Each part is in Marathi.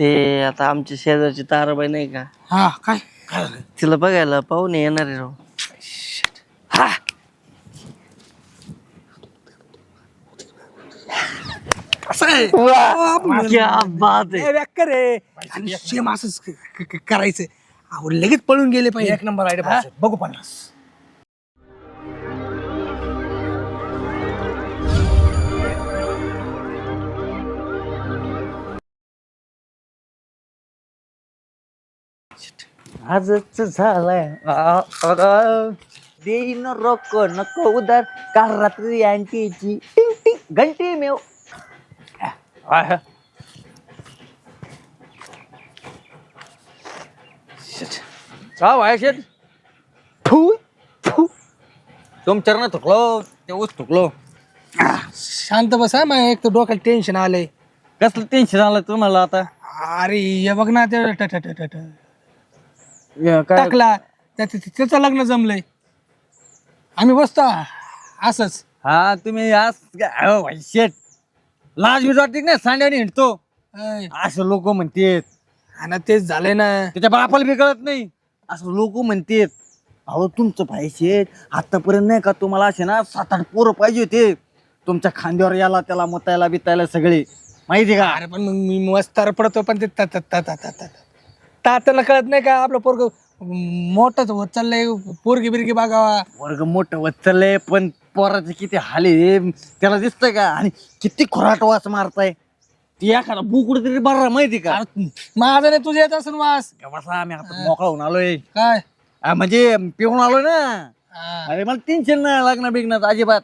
ते आता आमच्या शेजारची ताराबाई नाही का? हा काय? काय झालं? तिला बघायला पाहुणे येणार आहे राव. हा. असं आहे क्या बात आणि सेम असंच क- क- क- करायचं. अहो लगेच पळून गेले पाहिजे. एक नंबर आयडिया बघू पन्नास. आजच झालाय. आ, देईन रोक नको उदार. काल रात्री अँटीची टिंग टिंग घंटी मेव. आह. का वाया शेट. फू फू. तुमच्या ना थुकलो ते ऊस थुकलो शांत बसा मग एक तर डोक्याला टेन्शन आलंय. कसलं टेन्शन आलं तुम्हाला आता? अरे हे बघ ना ते ट- ट- ट- ट- ट. या, काय? टाकला. त्या- त्या- त्याचं लग्न जमलंय. आम्ही बसतो. असंच. हा तुम्ही आज काय- अहो, भाई शेट लाज बीज वाटते ना सांड्याने हिंडतो. अय, असं लोक म्हणतेत. ना तेच झालंय ना. त्याच्या बापाला बी कळत नाही. असं लोक म्हणतेत. अहो तुमचं भाई शेठ आतापर्यंत नाही का तुम्हाला असे ना सात आठ पोरं पाहिजे होते? तुमच्या खांद्यावर याला त्याला मतायला बितायला सगळे. माहिती का? अरे पण मग मी मस्तार पडतो पण ते ता- ता- ता- ता- ता- ता- तात्याला कळत नाही का आपलं पोरग मोठंच होत चाललंय पोरगी बिरगी बघावा. वर्ग मोठं वचलय पण पोराचे किती हाले त्याला दिसतंय का? आणि किती खुराट वास मारताय. ती एखादा बुकुड तरी बरा माहिती का? अरे, माझा नाही तुझ्या येत असेल वास. बसा आम्ही आता मोकळा होऊन आलोय. काय? आ, म्हणजे पिऊन आलोय ना. हा. अरे मला टेन्शन नाही लग्न बिग्नात अजिबात.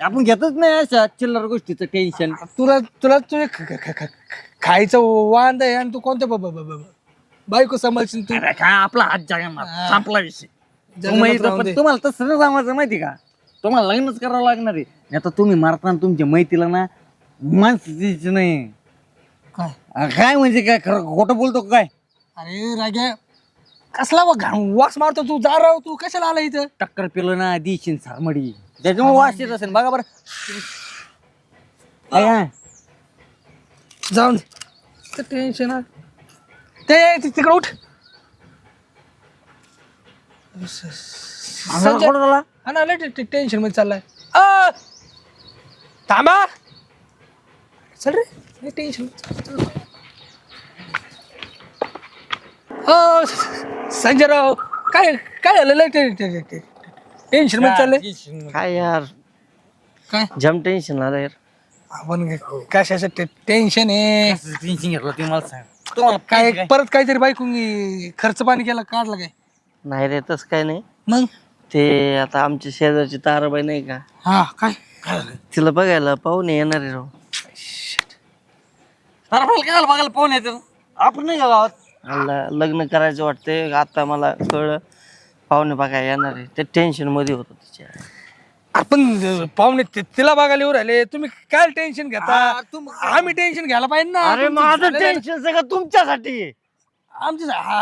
आपण घेतच नाही अशा चिल्लर गोष्टीचं टेन्शन तुला तुला तुझे ख- ख- ख- ख- खायचं वांद आहे आणि तू कोणत्या ब- ब- ब- ब- बायको सांभाळशील तू. अरे काय आपला हात जागा हा. संपला विषय. जगात तुम्ही राहून पण दे. तुम्हाला तसं नाही जमायचं माहिती का? तुम्हाला लग्नच करावं लागणार आहे. नाही आता तुम्ही मारताना तुमच्या मैतीला ना माणसाची नाही. काय? अ, काय म्हणजे काय खरं खोटं बोलतो का काय? अरे राग्या कसला वा घाण वास मारतो तू जा राव तू कशाला आला इथं? टक्कर पिलं ना दिशीन सारमडी. त्याच्यामुळे वास येत असेल बघा बरं? जाऊन टेन्शन. ते ते तिकडे उठ. संजय- कोण झाला? हा ना टेन्शनमध्ये चाललाय. अ, थांबा. चल रे. टेन्शन हो संजय राव काय काय झालं? लय टे- टे- टे- टेन्शनमध्ये चाललंय. काय यार? काय? जम टेन्शन आलं यार. आपण कशाचं ते टेन्शन आहे. टेन्शन घेतलं ते मला सांग. तुम्हाला काय काय परत काहीतरी बायको खर्च पाणी केला काढला काय? नाही रे तसं काय नाही. मग? ते आता आमच्या शेजारची ताराबाई नाही का? हा काय? काय झालं? तिला बघायला पाहुणे येणार आहे राव. तारफळ काय झालं? बघायला पाहून येतं आपण नाही का गावात? मला लग्न करायचं वाटतंय. आता मला कळलं पाहुणे बघायला येणार आहे. ते टेन्शनमध्ये होतं तिच्या. आपण पाहुणे ते- तिला बघायला येऊ राहिले. तुम्ही काय टेन्शन घेता? हा, तुम- आम्ही टेन्शन घ्यायला पाहिजे ना. अरे तुमचं माझं झालेलं आहे. टेन्शन सगळं तुमच्यासाठी. आहे. आमच्या हा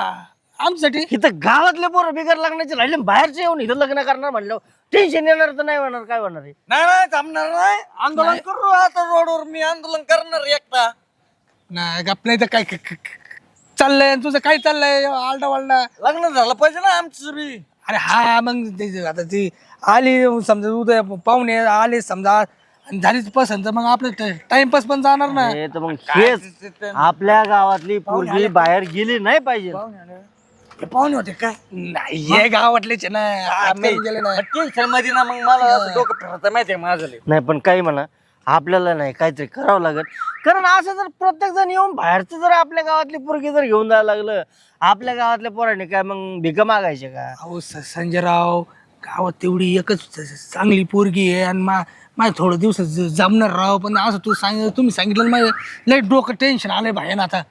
आमच्यासाठी? इथं गावातले पोरं बिगर लग्नाचे राहिले बाहेरचे येऊन इथं लग्न करणार म्हणलं टेन्शन येणार तर नाही होणार काय होणार आहे? नाही नाही थांबणार नाही. आंदोलन करू आता रोडवर मी आंदोलन करणार एकटा. नाही आपल्या इथं काय क- क- क- चाललंय आणि तुझं काय चाललंय? आलडा वालडा लग्न झालं पाहिजे ना आमचं बी. अरे हा मग ते आता ती आली समजा उद्या पाहुणे आले समजा आणि झालीच पसंत मग आपलं टाइमपास पण जाणार ना. हे तर मग हेच आपल्या गावातली पोरगी बाहेर गेली नाही पाहिजे. हे पाहुणे होते काय नाही हे गावातलेच आहे ना गेले ना टेन्शनमध्ये ना मग मला असं डोकं फिरत माहितीये माझं. लय. नाही पण काही म्हणा आपल्याला नाही काहीतरी करावं लागेल. कारण असं जर प्रत्येक जण येऊन बाहेरचं जर आपल्या गावातली पोरगी जर घेऊन जायला लागलं आपल्या गावातल्या पोरांनी काय मग भिका मागायचे का? अहो स- संजय राव गावात तेवढी एकच च- चांगली पोरगी आहे आणि मा माझ्या थोडं दिवस जमणार राव पण असं तू सांग तुम्ही सांगितलं ना माझं लय डोकं टेन्शन आलंय भाई आता.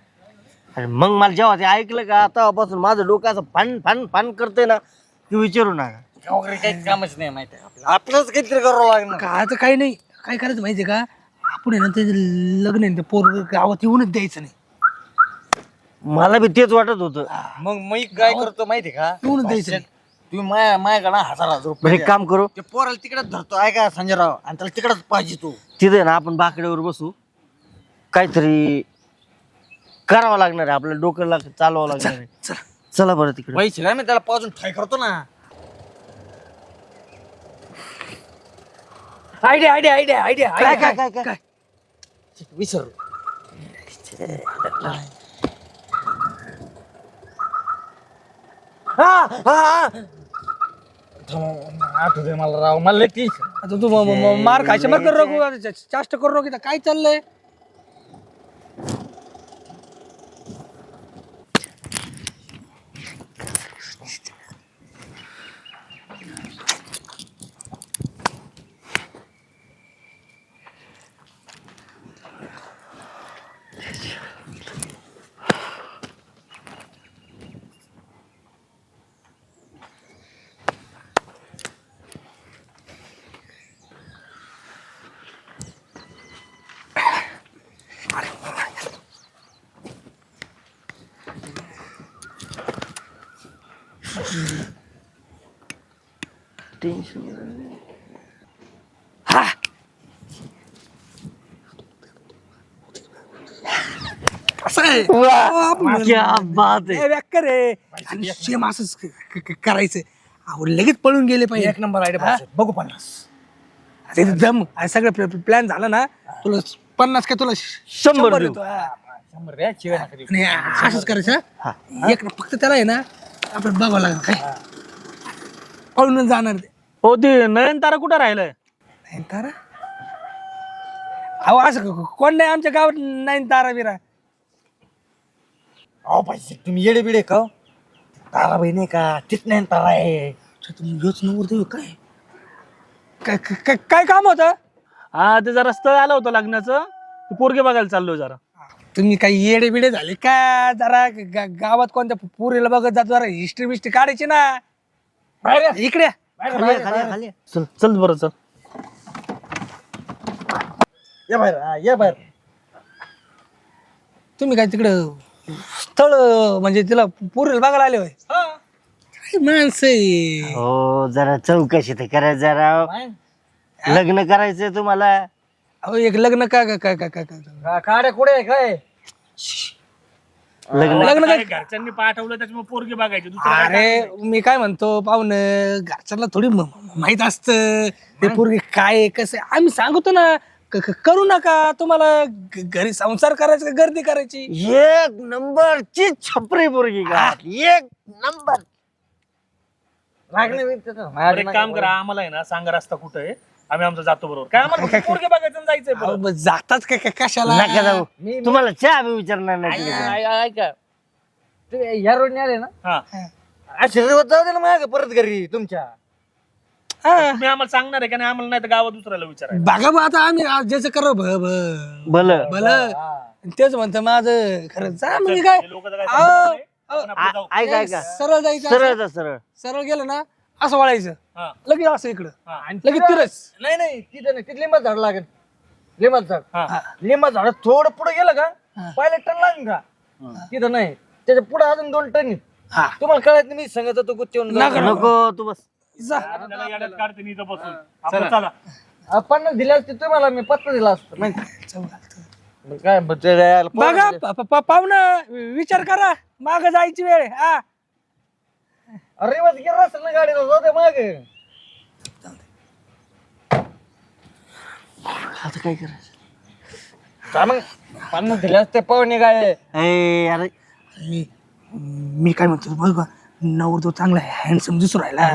आणि मग मला जेव्हा ते ऐकलं का तेव्हापासून माझं डोकं असं फन फन फन करते ना ते विचारू नका. वगैरे काहीच कामच नाही माहिती आपल्याला. आपलंच काहीतरी करावं लागणार. काय तर काही नाही. काय करायचं माहितीये का? आपण आहे ना ते लग्न आहे ना, ते पोर गावात येऊनच द्यायचं नाही. मला बी तेच वाटत होतं. मग मी काय करतो माहितीये का? द्यायचं. नाही तुम्ही माया माझ्याकडे हजार हजार रुपये एक द्या. काम करू. ते पोराला तिकडेच धरतो ऐका संजयराव आणि त्याला तिकडेच पाहिजे तू. तिथे ना आपण बाकड्यावर बसू. काहीतरी करावं लागणार आहे आपल्याला डोकं लाग चालवावं लागणार आहे. चला. चला बरं तिकडे. पैसे काय मी त्याला पाजून ठाय करतो ना. आयडिया आयडिया आयडिया आयडिया काय काय काय काय? विसर हा हा. थांब, आठवतंय मला राव मला लय ती आता तू म- म- मार खायचे मग करू नको चाष्ट करू नको इथं काय चाललंय? टेन्शन असं आहे. क्या बात आहे. आहे. आणि सेम असंच क- क- क- करायचं अहो लगेच पळून गेले पाहिजे. एक नंबर आयडिया बघू पन्नास. इथं दम आणि सगळं प्लॅन झालं ना तुला पन्नास का तुला शंभर देऊ. हा. शंभर. आणि असंच करायचं हा? एक फक्त त्याला आहे ना आपण बघावं लागेल काय? पळून जाणार ते. हो ते नयनतारा कुठं राहिलंय? नाही तारा अहो असं क- कोण नाही आमच्या गावात नाही तारा बिरा? अहो पैसे तुम्ही येडे बिडे का हो? ताराबाई नाही का? तीच नाही तारा आहे तुम्ही योच नवर देऊ काय? काय- काय काय काम होतं? हा ते जरा स्थळ आलं होतं लग्नाचं. ते पोरगे बघायला चाललोय जरा. तुम्ही काही येडे बिडे झाले का? जरा गा- गावात कोणत्या पुरीला बघत जात जरा हिस्ट्री बिस्ट्री काढायची ना. इकडे या. खाली खाली खाली आहे. चल चल बरं चल. ये बाहेर हा, ये बाहेर. तुम्ही काय तिकडं स्थळ म्हणजे तिला पुरीला बघायला आले होय? काय माणसं आहे. हो जरा चौकशी तर करायचं जरा. लग्न करायचंय तुम्हाला. अहो एक लग्न का का का का का का- का- काड्या कुठे आहे काय? लग्न लग्न काय घरच्यांनी पाठवलं त्याच्यामुळे पोरगे बघायचे. दुसरं काय अरे मी काय म्हणतो पाहुण घरच्यांना थोडी म- माहीत असतं. ते पोरगी काय आहे, कसं आहे. आम्ही सांगतो ना क- क- करू नका. तुम्हाला घ- घरी संसार करायचा का गर्दी करायची? एक नंबरची छपरी पोरगी का एक नंबर. लागले मी तिथं. बरं, एक काम करा आम्हाला आहे ना सांगा रस्ता कुठं आहे? आम्ही आमचं जातो बरोबर. काय आम्हाला फक्त पोरगे बघायचं जायचंय अहो, बरोबर. मग जाताच का का- कशाला? नका जाऊ. मी- मी- तुम्हाला चहा बी विचारणार नाही तिकडे. ऐका. तुम्ही ह्या रोडने आले ना? हा. आशीर्वाद जाऊ दे ना माझ्या परत घरी तुमच्या. हा. तुम्ही आम्हाला सांगणार आहे का नाही? आम्हाला नाही तर गावात दुसऱ्याला विचारायला. बघा बा आता आम्ही आज ज्याचं करू भ भ- भलं. भलं. तेच म्हणतं माझं खरं जा म्हणजे काय? लोक काय अहो, सांगणार नाही. अहो, आपण आपलं जाऊ. आ- ऐका ऐका. सरळ जायचं सरळ असं. जा सरळ. सरळ गेलं ना असं वळायचं. हा, लगेच असं इकडं. हा, लगेच तिरच नाही नाही तिथं नाही. तिथे लिंबाचं झाड लागेल. लिंबाचं झाड. हा. लिंबाचं झाड थोडं पुढे गेलं का पहिले टन लागेल का? तिथं नाही. त्याच्या पुढे अजून दोन टन आहेत. हा. तुम्हाला कळत नाही मी सांगत होतो गुत्तीहून नका. नको. तू बस. जा. त्याला याड्यात काढते मी इथं बसून. आपण चला. पन्नास दिले असते तुम्हाला मी पत्ता दिला असतो. मग काय पोरं बघा दिले. पाहुणं विचार करा. माग जायची वेळ आहे. हा. अरे वाज गेला असेल ना गाडीला जाऊ दे माग. आता काय करायचं? मग? पन्नास दिले असते पाहुणे काय ए, अरे मी मी काय म्हणतो बघ बा, नवरदेव चांगला हँडसम दिसू राहिला.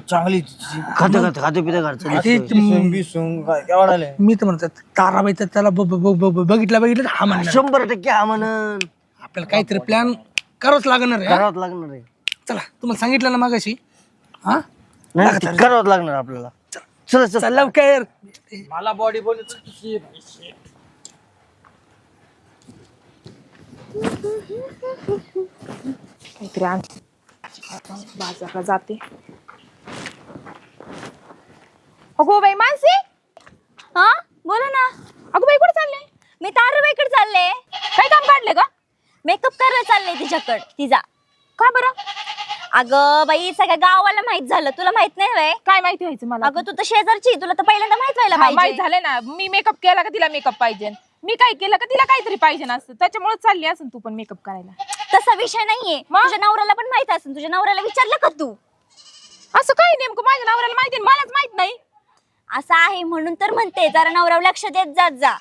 चांगली खाते खाते खाते पिते घरचं ते दिसतोय. बिसून काय केवढाले मी तर म्हणतो ताराबाई तर त्याला ब- ब- ब- ब- बघितलं बघितलं तर हा म्हणणार. शंभर टक्के हा म्हणन. आपल्याला काहीतरी प्लॅन करावंच लागणार आहे हा? करावंच लागणार आहे. चला तुम्हाला सांगितलं ना मागाशी? हा? नाही ते करावंच लागणार आपल्याला. चला. चल चल. लवकर. मला बॉडी बोलत काहीतरी आण. बाजारला जाते. अगो बाई मानसी? हा? बोला ना. अगो बाई कुठे चालले? मी ताराबाईकडे चालले. काय काम काढले का मेकअप करायला चालले तिच्याकडे. तिचा का बरं? अगं बाई सगळ्या गावाला माहीत झालं. तुला माहीत नाही व्हय काय माहिती व्हायचं मला? अगं तू तर शेजारची तुला तर पहिल्यांदा माहीत व्हायला हा, माहीत पाहिजे झालंय ना. मी मेकअप केला का तिला मेकअप पाहिजे? मी काय केलं का तिला काहीतरी पाहिजे नसतं त्याच्यामुळे चालली असेल तू पण मेकअप करायला. तसा विषय नाहीये. मग? तुझ्या नवऱ्याला पण माहीत असेल. तुझ्या नवऱ्याला विचारलं का तू? असं काय नेमकं? माझ्या नवऱ्याला माहिती मलाच माहीत नाही. असं आहे म्हणून तर म्हणते. जरा नवऱ्यावर लक्ष देत जात जा.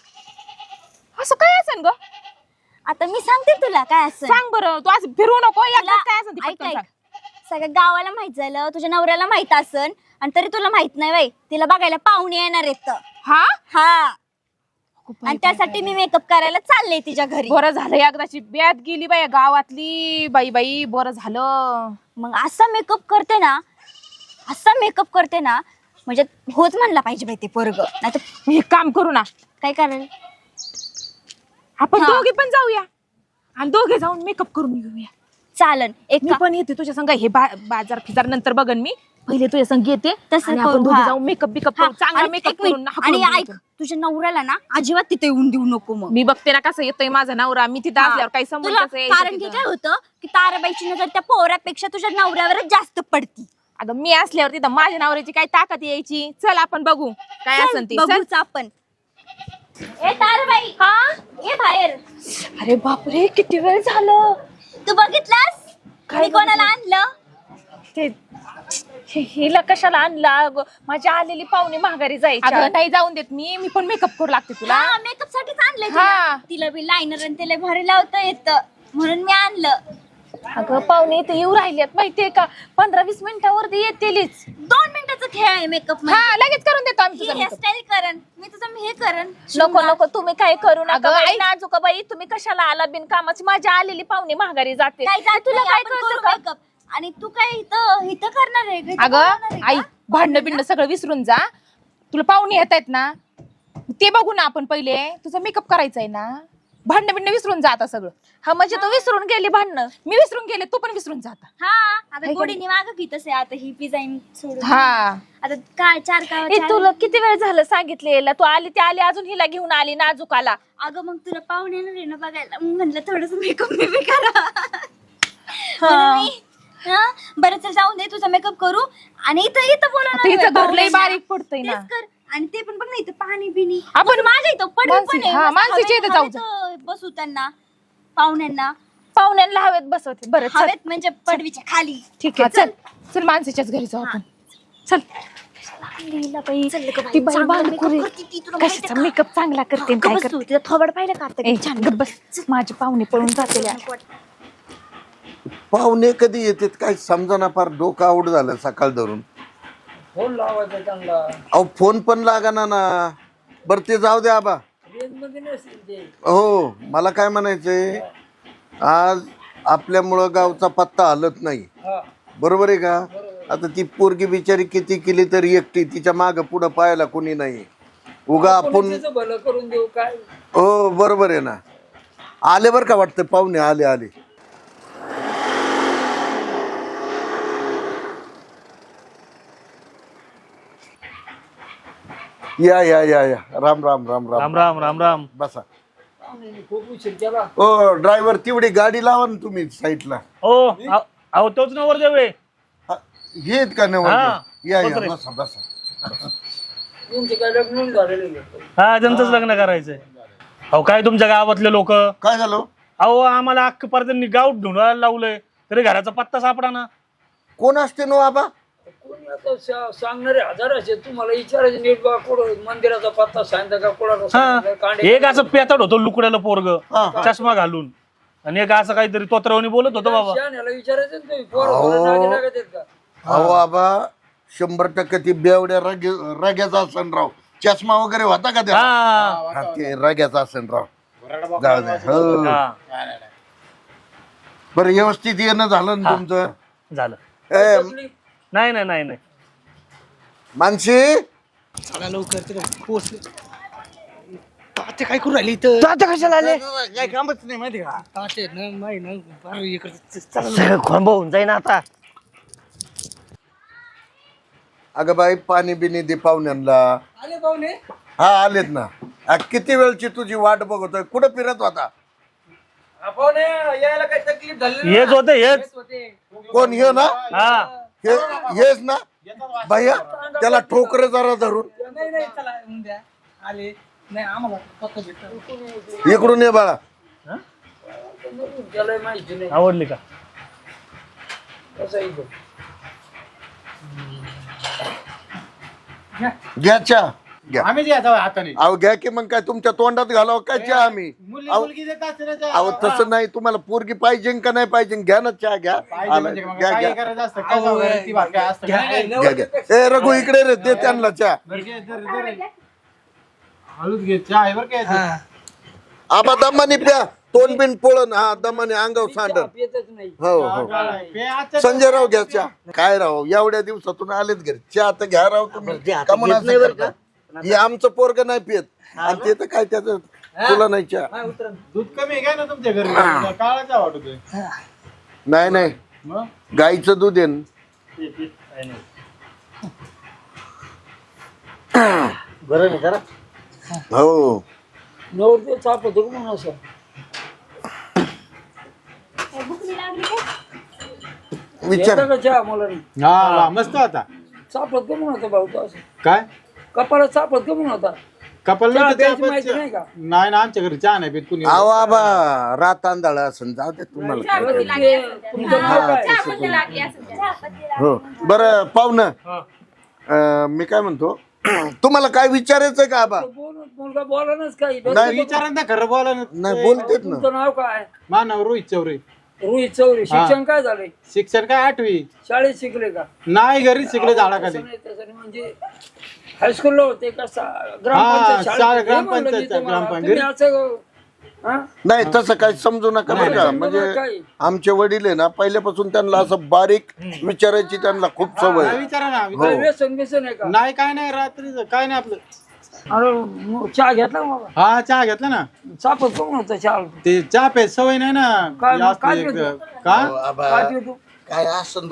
असं काय असेल ग? आता मी सांगते तुला काय असं. सांग बरं तू असं फिरू नको एकदाच काय असेल ते ऐक पटकन ऐक. सांग. सगळ्या गावाला माहीत झालं तुझ्या नवऱ्याला माहीत असन आणि तरी तुला माहीत नाही बाई तिला बघायला पाहुणे येणार आहेत हा? हा. आणि त्यासाठी मी मेकअप करायला चालले तिच्या घरी. बरं झालं एकदाची ब्यात गेली बाई गावातली. बाई बाई बरं झालं. मग असा मेकअप करते ना असा मेकअप करते ना म्हणजे होच म्हणला पाहिजे बाई ते पोरग. नाही तर हे काम करू ना. काय करेल आपण हा. दोघे पण जाऊया. आणि दोघे जाऊन मेकअप करून घेऊया चालन एक मी का- पण येते तुझ्या संग. हे बा- बाजार फिजार नंतर बघन मी. पहिले तुझ्या संग येते तसं आणि करू, आपण दोघे हा. जाऊन मेकअप बिकअप हा, करू. चांगला आणि मेकअप एक करून आणि ऐक तुझ्या नवऱ्याला ना अजिबात तिथे येऊन देऊ नको मग. मी बघते ना कसं येतोय माझा नवरा. मी तिथं हा. असल्यावर काही तुला कारण की काय होतं की ताराबाईची नजर त्या पोहऱ्यापेक्षा तुझ्या नवऱ्यावरच जास्त पडती. अगं मी असल्यावर तिथं माझ्या नवऱ्याची काय ताकद यायची. चल आपण बघू. काय चल, असेल ती. चल. बघूच आपण. ए ताराबाई. हा? ये बाहेर. अरे बापरे किती वेळ झालं? तू बघितलास? काय मी कोणाला आणलं? ते हि- हिला कशाला आणला? अगं माझी आलेली पाहुणे महागारी जायची अगं नाही जाऊन देत मी. मी पण मेकअप करू लागते तुला. हा मेकअप साठीच आणलंय हा. तिला. तिला बी लायनर आणि तिला भारी लावता येतं. म्हणून मी आणलं. अगं पाहुणे इथे येऊ राहिलेत माहितीये का? पंधरा वीस मिनिटावरती येतीलच. दोन मिनिटाचा खेळ आहे मेकअप हा लगेच करून देतो आम्ही तुझा makeup. हेअरस्टाईल करण मी तुझं हे करण. नको नको तुम्ही काय करू नका अगं, बाई. नाजूक बाई तुम्ही कशाला आला बिनकामाची? माझी आलेली पाहुणे महागारी जाते. काय जात तुला नाही, काय आपण कळतं करू का? makeup. आणि तू काय इथं इथं करणार आहे अगं आई का? भांडणं बिंड सगळं विसरून जा. तुला पाहुणे येत आहेत ना ते बघू ना आपण पहिले. तुझं मेकअप करायचं आहे ना. भांडणं बिंड विसरून जा आता सगळं. हा म्हणजे तू विसरून गेली भांडणं. मी विसरून गेले तू पण विसरून जा आता हा आता गोडीने माग की तसे आता ही डिझाईन सोडून. हा. आता काय चार का ए, तुला किती वेळ झालं सांगितलेलं तू आली ती आली अजून हिला घेऊन आली नाजूकाला. अगं मग तुला पाहुणे येणार आहे ना बघायला. मग म्हणलं थोडस मेकअप मी बी करा. म्हणून मी, हा, बरं चल जाऊन दे तुझा मेकअप करू. आणि इथं इथं आता हिचं घर लय. बारीक पडतंय ना. कर. आणि ते पण बघ ना इथं पाणी बिनी आपण आपण माझ्या इथं पडवी पण मानसी- आहे. हा, मस्त मानसीच्या हवेत- इथं जाऊ हवेत बसू त्यांना. पाहुण्यांना. पाहुण्यांना हवेत बसवते. बरं चल. हवेत म्हणजे पडवीच्या खाली. ठीक हा, आहे चल. चल माणसाच्याच घरी जाऊ आपण. चल. लीला बाई चल गं बाई, ती बाई चांगला बांधकुरी makeup करते ती, तुला माहिती कशाचा आहे का? मेकअप चांगला करते आणि काय गप्प करते बस तू, तिचं थोबड पाहिलं का आता? ए, छान. गप्प बस. माझे पाहुणे पळून जाते पाहुणे कधी येतात काय समजा फार डोकं आऊट झालं सकाळ धरून. फोन लावायचा चांगला. अहो फोन पण लागाना ना. बरं ते जाऊ द्या आबा. हो मला काय म्हणायचंय? आज आपल्यामुळं गावचा पत्ता हलत नाही. बरोबर आहे का? आता ती पोरगी बिचारी किती केली तरी एकटी तिच्या माग पुढं पाहायला कोणी नाही. उगा आपण हो बरोबर आहे ना. आले बरं का वाटतं? पाहुणे आले आले. या या या या. राम राम राम राम. राम राम राम राम. बसा. खूप उशीर केला. ओ ड्रायव्हर तेवढी गाडी लावा ना तुम्ही साईडला. ओ अहो अहो, तोच नवर देवे हा, हे आहेत का हा, नवर या या बसरे. बसा बसा. तुमचे काय लग्न झालेले. हा त्यांचंच लग्न करायचंय. अहो काय तुमच्या गावातले लोक? काय झालं? अहो आम्हाला अख्ख पार त्यांनी गाव ढुंढायला लावलंय. तरी घराचा पत्ता सापडा ना. कोण असते नो आबा? कोणी आता सा- सांगणारे हजार असे तुम्हाला विचारायचे नीट बा कुठं मंदिराचा पत्ता सांगता का कोणाला हा. एक असं पेताड होतो लुकड्याला पोरग हा. चष्मा घालून. आणि एक असं काहीतरी तोत्रावणी बोलत होतो बाबा. विचारायचं तुम्ही पोरं लागत का? अहो आबा शंभर टक्के ती बेवड्या रगे रग्याचा असन राव. चष्मा वगैरे होता का त्या हा. हा, ते रग्याचा असन राव. जाऊ. हो. हा. बरं व्यवस्थित येणं झालं ना तुमचं? झालं. ए, नाही नाही नाही नाही. मानसी? चला लवकर तिथं पोहोचले तात्या काय करू राहिली इथं? तू आता कशाला आले? काय कामच नाही माहिती का? तात्या ना माही ना फार इकडे चला सगळं खोंब होऊन जाईन आता. अगं बाई पाणी बिनी दे पाहुण्यांना. आले पाहुणे? हा आलेत ना. आ, किती वेळची तुझी वाट बघतोय? कुठं फिरत होता? हा, पाहुणे यायला काही तकलीफ झाली हेच होते हेच होते. कोण हे ना? हा. हे हेच ना? भैया त्याला ठोकर जरा धरून. नाही नाही चला येऊन द्या. आले. नाही आम्हाला भेटतं इकडून ये बाळा. त्याला माहिती नाही आवडली का कसं तो. घ्या. आम्ही हाताने. अहो घ्या की मग काय तुमच्या तोंडात घालावं काय चहा आम्ही? अहो, मुलगी देत असते ना चहा. अहो तसं नाही तुम्हाला पोरगी पाहिजे का नाही पाहिजे? घ्या ना चहा घ्या. पाहिजे आला, म्हणजे मग घ्या काय घ्या. करायचं असतं? काय सांगायचं? ती भात काय असतं का? नाही, नाही. घ्या घ्या. ए रघु इकडे रे दे त्यांना चहा. बरं घे, जर- जर- हळूच घे चहा आहे बरं काय हा. आबा दमाने प्या. तोंड बिन पोळण. हा दमाने अंगाव सांडण. येतच नाही. हो हो. पे आजच्या संजय राव घ्या चहा. काय राव एवढ्या दिवसातून आलेच घरी. चहा तर घ्या राव तुम्ही. ते आता का म्हणून घेत नाही असं करता? हे आमचं पोरग नाही पियत. आणि ते तर काय त्याचं तुला नाही चहा दूध कमी आहे काय ना तुमच्या घरी? काळा चहा वाटतोय नाही नाही. मग? गाईचं दूध आहे न. बरं नाही करा हो. नवरदेव चापत म्हणून असं? काय भूक नाही लागली काय? विचार. येतं का चहा मला नाही हा मस्त होता चापत का म्हणून होता भाऊ तो असं? काय? कपाळात चापत का म्हणून होता कपल चहा नाही माहिती का? ना आमच्या घरी चहा नाही पित कुणी. आहो आबा रात आंधळा असन जाऊ दे तुम्हाला. काय अरे करायचं. ते तुमचं नाव काय? चहापत्ती लागली असेल त्याला. हो बरं पाहुणं. मी काय म्हणतो तुम्हाला काय विचारायचं का आबा? बोल मुलगा बोलानच काही नाही विचारांना खरं बोला ना नाही बोलतेत ना. तुमचं नाव काय? मानव रोहित चौरे. रोहित चौरे शिक्षण काय झालंय शिक्षण काय आठवी शाळेत शिकले का नाही घरीच शिकले झाडाखाली नाही, तसं नाही, म्हणजे हायस्कूलला होते का सा- हा, ग्रामपंचायत शाळा- शाळेत? हे म्हणलं मी ग्रामपंचायतच्या तुम्हाला. ग्रामपंचायत. तुम्ही असं हा? नाही तसं काही समजू नका बरं का म्हणजे काही. आमचे वडील आहे ना पहिल्यापासून त्यांना असं बारीक विचारायची त्यांना खूप सवय आहे. विचारा ना हो. काही व्यसन व्यसन आहे का नाही काय नाही रात्रीचं काय नाही आपलं अरे मग चहा घेतला का बाबा? हा चहा घेतला ना. चापत कोण होता चहा. ते चहा पे सवय नाही ना. काय- जास्त काय एक-? का? हो, आबा, काय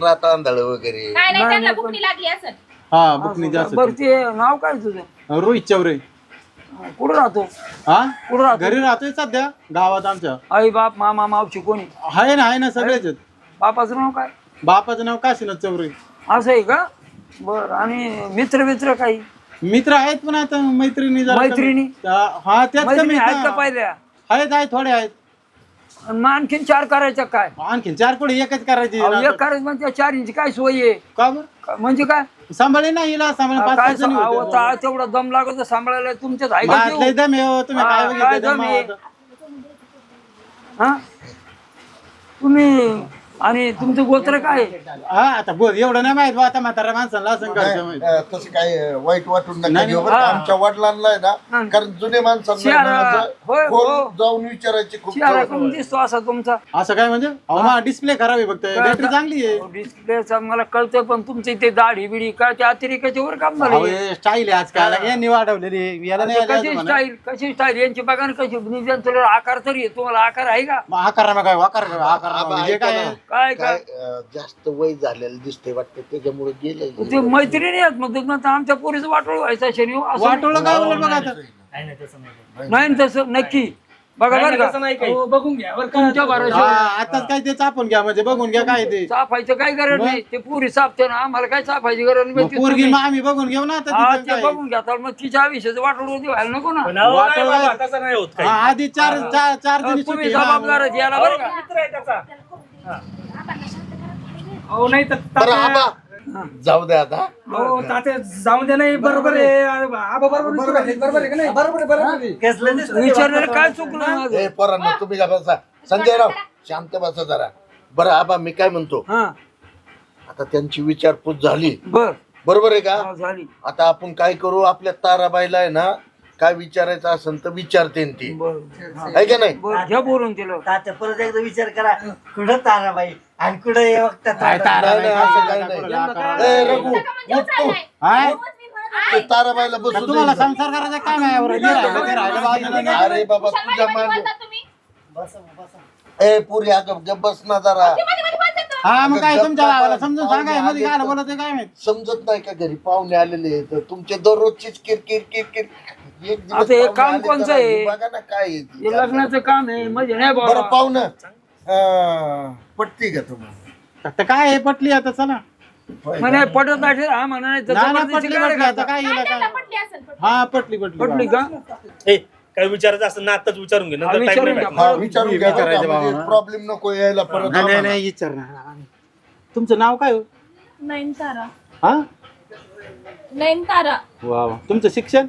रात आंधळ वगैरे. काय नाही त्यांना भुकणी लागली असेल. हा बुकनी जास्त बरं ते नाव काय तुझं? रोहित चौरे. कुठं राहतो? हा? कुठं राहतो? घरी राहतोय सध्या गावात आमच्या. आई बाप मामा मावशी कोणी? आहे ना आहे ना सगळेच आहेत. बापाचं नाव काय? बापाचं नाव काशीनाथ चौरे. असं आहे का? बर आणि मित्र मित्र काही? मित्र आहेत पण आता मैत्रिणी जरा कमी- मैत्रिणी? हा हा, त्याच कमी मैत्रिणी आहेत आहेत का ना. पाहिल्या आहेत आहेत थोडे आहेत आणि मग आणखीन चार करायच्या काय आणखी चार कोणी एकच करायची अहो, एक करायचं म्हणजे चार इंची काय सोय आहे का बरं का- म्हणजे काय सांभाळे ना हिला सांभाळे पाच काय पाच जणी अहो. आता तेवढा दम लागत सांभाळायला तुमच्यात आहे का? दम आहे हो, तुम्ही हा, काय काय बघितलं दम दम आहे? हा तुम्ही आणि तुमचं गोत्र काय आहे? हा आता बोल एवढं नाही माहीत बा आता म्हातारा माणसाला असं करायचं माहीत अं, तसं काय वाईट वाटून नका नाही, घेऊ बरं का. हा. आमच्या वडिलांना आहे ना कारण जुने माणसांना आहे ना शहरा- असं होय, खोल हो. जाऊन विचारायची खूप चेहरा सवय. करून दिसतो असा तुमचा असं काय म्हणजे अहो मा डिस्प्ले खराब आहे फक्त बॅटरी चांगली आहे डिस्प्लेचा मला कळतं पण तुमचं इथे दाढी बिडी काय ते अतिरेकाच्या वर काम अहो झालं स्टाईल आहे आजकाल यांनी वाढवलेली आहे. याला नाही आलं कशी म्हणा. स्टाईल कशी स्टाईल यांची बघा ना कशी निदान तुला आकार तरी आहे. तुम्हाला आकार आहे का मग आकार ना काय आकार आबा, म्हणजे ऐका काय ना. काय काय काय अं, जास्त वय झालेलं दिसते वाटतं त्याच्यामुळे गेले ते मैत्रिणी आहेत मग तुम्हाला आमच्या पोरीचं वाटोळ व्हायचा हो, असं वाटोळं काय बोलत बघा आता? नाही नाही तसं नाही. नाही ना तसं नक्की. बघा बरं का. तसं नाही काही. हो, बघून घ्या बरं का. तुमच्या हा, भरोशा आताच काय ते चापून घ्या म्हणजे बघून घ्या काय ते. चापायचं काही गरज नाही. ते पुरी चापते ना आम्हाला काय चापायची गरज नाही मग पोरगी मग आम्ही बघून घेऊ ना आता हा ते काय. बघून घ्या तर मग तिच्या आयुष्याचं वाटोळ व्हायला नको ना. पण अहो, नाही वाटोळं बाबा, आहे. तसं नाही होत काही. हा, आधी चार चार चार जणी तुम्ही सुट्टी, हा. जबाबदार आहेत याला बरं का. मित्र आहे त्याचा. अहो नाही तर बरं आबा. जाऊ दे आता. हो तात्या जाऊन दे नाही बरोबर आहे. आबा बरोबर बरोबर आहे का नाही? बरोबर आहे बरोबर आहे. विचारलेलं काय चुकलं? माझं हे पोरांनो तुम्ही का बसा? संजय राव शांत बसा जरा. बरं आबा मी काय म्हणतो? हा. आता त्यांची विचारपूस झाली. बर. बरोबर आहे का? हा, झाली. आता आपण काय करू? आपल्या ताराबाईला आहे ना काय विचारायचं असेल तर विचारते ती. आहे का नाही? बोलून तात्या परत एकदा विचार करा कुठं ताराबाई? आणि कुठं हे बघता काय तारा- नाही, नाही, असं काय काही नाही, नाही. कुठं आकार. ए, रघु उठ तू. हाय? ते ताराबाईला बसू तुम्हाला. संसार करायचा काय नाही एवढं? जे राहिलं ते राहिलं बाजूला नाही. अरे बाबा तुझ्या मागे तुम्ही? ए पुरी अगं गप बस ना जरा. हा मग काय तुमच्या भावाला समजून सांगा मध्ये काय बोलत काय माहीत? समजत नाही का घरी? पाहुणे आलेले आहेत. तुमचे दररोजचीच किरकिर किरकिर. एक दिवस आता हे पाहुणे काम आले कोणचं जरा आहे? हे बघा ना काय आहे ते. हे लग्नाचं काम आहे म्हणजे नाही बरं बाबा पाहुणं अं, पटती का तुम्हाला आता काय आहे पटली आता चला म्हणे पटत नाही हा म्हणा नाही ना जबरदस्ती पटली काय पटली आता करता? काय गेलं त्यांना काय पटली असेल पण. हा पटली पटली पटली का ए काय विचारायचं असं ना आताच विचारून घे हा, नंतर विचारून नाही घ्या. भेटणार. हा, विचारून घ्या विचारायचं म्हणजे बाबा. प्रॉब्लेम नको यायला परत नाही नाही आम्हाला. नाही विचारणार तुमचं नाव काय हो नयनतारा हा नयनतारा वा वा तुमचं शिक्षण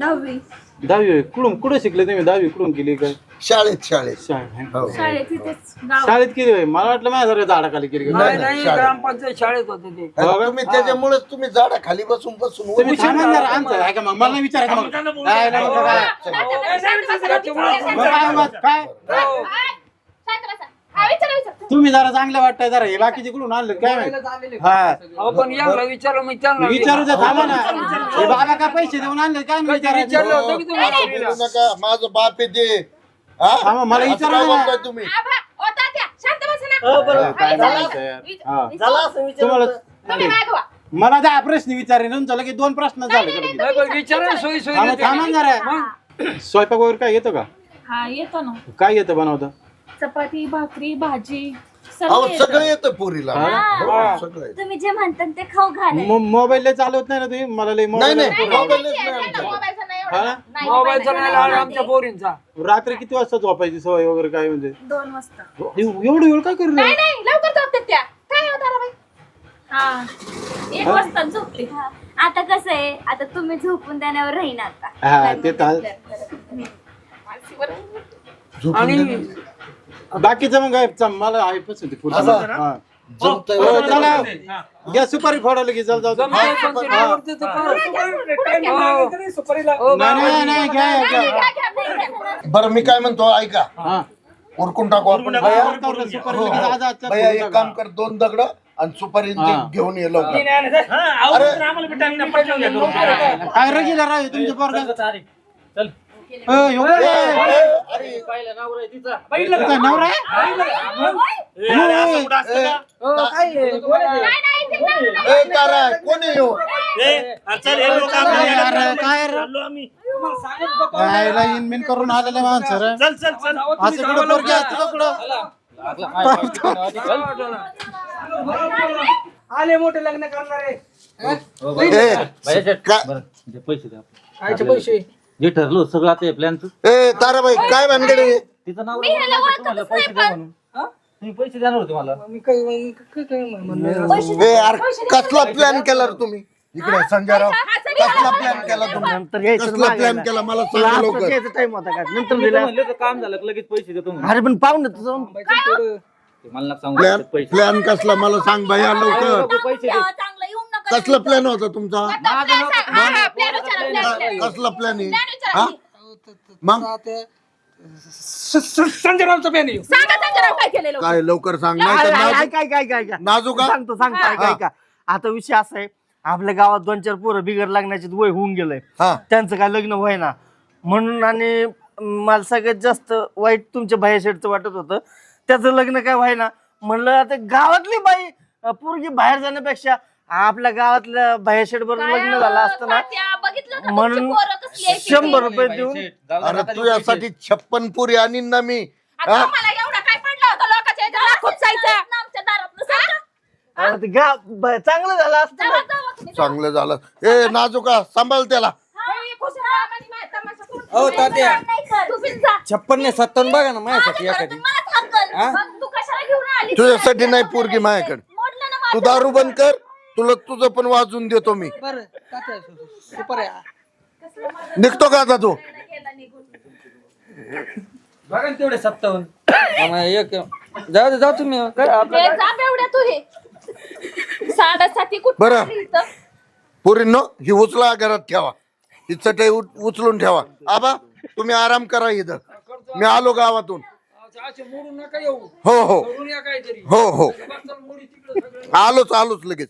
दहावी. दहावी होय. कुठून कुठं शिकले तुम्ही? दहावी कुठून केली काय? शाळेत शाळेत. शाळेत हो. शाळेत तिथेच गाव. शाळेत केली होय. मला वाटलं माझ्यासारखं झाडाखाली केली. नाही नाही, नाही शाळेत. ग्रामपंचायत शाळेत होते ते. हो का? तुम्ही त्याच्यामुळेच तुम्ही झाडा खाली बसून बसून तुम्ही जरा, आमचं आहे का मग मला मग. काय नाही मग काय मग काय? मग काय शांत बसा. तुम्ही जरा चांगलं वाटतंय जरा. हे बाकीचे कुठून आणलं? काय? माहीत हा. अहो पण याला विचारलं त्यांना विचारू द्या थांबा ना. हे बाबा काय पैसे देऊन आणले? काय नाही विचारलं विचारायचं? होतं की तुम्हाला? पोरीला? बोलू नका माझं बाप आहे ते. हा? मला असं विचारू काय नका. बोलताय तुम्ही? आभा, ओ तात्या, शांत बसा ना. हो, बरोबर. हा, काय विचारा, बोलायचं यार? विचारा. हा. झालं असं विचार तुम्हाला तुम्ही मागवा. मला दहा प्रश्न विचारले नंतर लगेच दोन प्रश्न झाले का लगेच? नाही पण विचारा सोयी सोयी थांबा थांबा ना जरा स्वयंपाक वगैरे काय येतो का? हा येतो ना. काय येतं बनवता? चपाती भाकरी भाजी अहो येतं. सगळं येतं पुरीला. हा? हो, सगळं येतं. तुम्ही जे म्हणतात ते खाऊ घाले मोबाईल लय चालवत नाही ना तुम्ही? मला लय नाही मोबाईल नाही मोबाईलच नाही, हा? एवढा. नाही, मोबाईलचा नाही आमच्या पोरींचा. रात्री किती वाजता झोपायची सवय वगैरे काय म्हणजे? दोन वाजता. एव- एवढं वेळ काय करू नाही नाही लवकर झोपतात त्या. काय होत बाई हा. एक वाजता झोपते. हा. आता कसं आहे आता तुम्ही झोपून देण्यावर राहीन आता. हा ते तर आणि बाकीचं मग मला आहे पसंती फुल असं? हा. जमतंय हो, बरं. चला घ्या सुपारी फोडायला की जाऊ जाऊ. हो. सुपारीला हो, नाही नाही नाही घ्या घ्या. घ्या, घ्या, घ्या. बरं मी काय म्हणतो ऐका हा. उरकून टाकू आपण. भैया, सुपारी सुपारी हो, लगेच. आज आजच्या भैया, फोडून एक काम टाका. कर दोन दगड आणि सुपारी ते हा. घेऊन ये लवकर हा. काय रगीला राव तुमच्या पोरगा तुझा नवरा आहे? कोणी येऊ अरे हे. काय रे? इनमिन करून आलेले माणसं रे. चल चल चल. असं कुठं पोरगी असतं का कुठं? आले. मोठे लग्न करणारे. ए, पैसे द्या. आयचे पैसे. जे ठरलो सगळं आता प्लॅनचं ए ताराबाई काय भानगडी तिचं नाव मी ह्याला ओळखतच नाही पण. तुम्ही पैसे देणार होते मला मी म्हणलं ए यार कसला प्लॅन केला रे तुम्ही? इकडे संजयराव कसला प्लॅन केला तुम्ही? नंतर यायचं कसला. प्लॅन केला मला तुला सांगा आत्ताच लवकर. यायचा टाइम होता का? नंतर दिला. म्हणलं तर काम झालं की लगेच पैसे देतो म्हणून. अरे पण तुझं ते मला नका सांगू प्लॅन पैसे. प्लॅन कसला? मला सांग भैया लवकर. पैसे दे. तेव्हा चांगलं येऊन नका कसला प्लॅन होता तुमचा? आता plan सांग. हा, हा, plan विचारा, plan, plan. कसला प्लॅन आहे? हा? मग येऊ सांगा संजयराव काय केलेलं होतं. काय लवकर सांग नाही तर नाजूक- ऐक, ऐक. नाजूक हा? सांगतो सांगतो ऐक, हा. ऐका आता विषय असा आहे आपल्या गावात दोन चार पोरं बिगर लागण्याचे वय होऊन गेलंय हा त्यांचं काय लग्न व्हायना म्हणून आणि मला सगळ्यात जास्त वाईट तुमच्या भाया वाटत होतं त्याचं लग्न काय व्हायना म्हणलं आता गावातली बाई अं, पोरगी बाहेर जाण्यापेक्षा आपल्या गावातल्या भाया बरोबर लग्न झालं असतं ना बघितलं म्हणून? शंभर रुपये देऊन अरे तुझ्यासाठी छप्पन पुरी आणीन ना मी. आता हा? मला एवढं काय पडलं होतं? लोकांच्या इथं लाखोत जायचं आमच्या दारात अं, ते गा ब- चांगलं झालं असतं ना. चांगलं झालं. ए नाजुका सांभाळ त्याला. हो. तात्या. तू पण जा. छप्पन ने सत्तावन्न बघा ना माझी गरज आहे, मलाच हाकल. मग तू कशाला घेऊन आली तुझ्यासाठी नाही पोरगी माझ्याकडे. मोडलं ना तू दारू बंद कर. तुला तुझं पण वाजून देतो मी. बरं तात्या, सुपर आहे निघतो का आता तू? बघा ना तेवढे सत्तावन्न. एक जाऊ दे जाऊ तुम्ही. काय आपलं हे जा बेवड्या तू हे साडेसाती कुठं बरं. आली इथं? पोरींनो ही उचला घरात ठेवा. ही चटई उच- उचलून ठेवा. आबा तुम्ही आराम करा इथं. मी आलो गावातून. असे मोडून नका येऊ. हो हो. करून या काहीतरी. हो हो. बस चल, मोडी तिकडं सगळं. आलोच आलोच लगेच.